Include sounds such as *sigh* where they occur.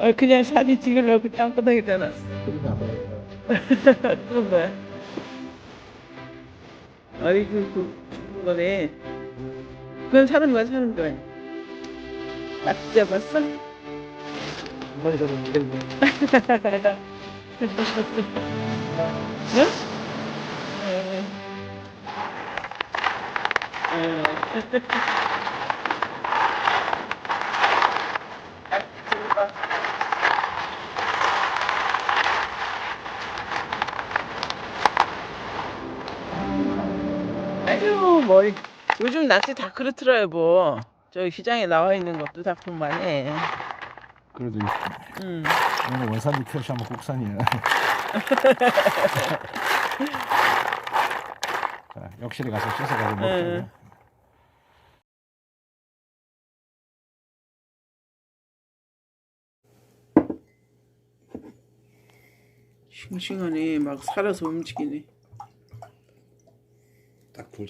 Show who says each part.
Speaker 1: 어, 그냥 사진 찍으려고 땅바닥에 놨어. 그런 거야. 어이구, 그, 거네. 그건 사는 거야, 사는 거야. 딱 잡았어?
Speaker 2: 한마리 잡으면 이겼네.
Speaker 1: 응? 응. 응. 아유, 뭐, 요즘 날씨 다 그렇더라요, 뭐. 저기 시장에 나와 있는 것도 다 그만해.
Speaker 2: 그래도
Speaker 1: 응.
Speaker 2: 오늘 원산지 표시하면 국산이야. *laughs* 자, 욕실에 가서 씻어가지고
Speaker 1: 응.
Speaker 2: 먹자.
Speaker 1: 싱싱하네. 막 살아서 움직이네. akku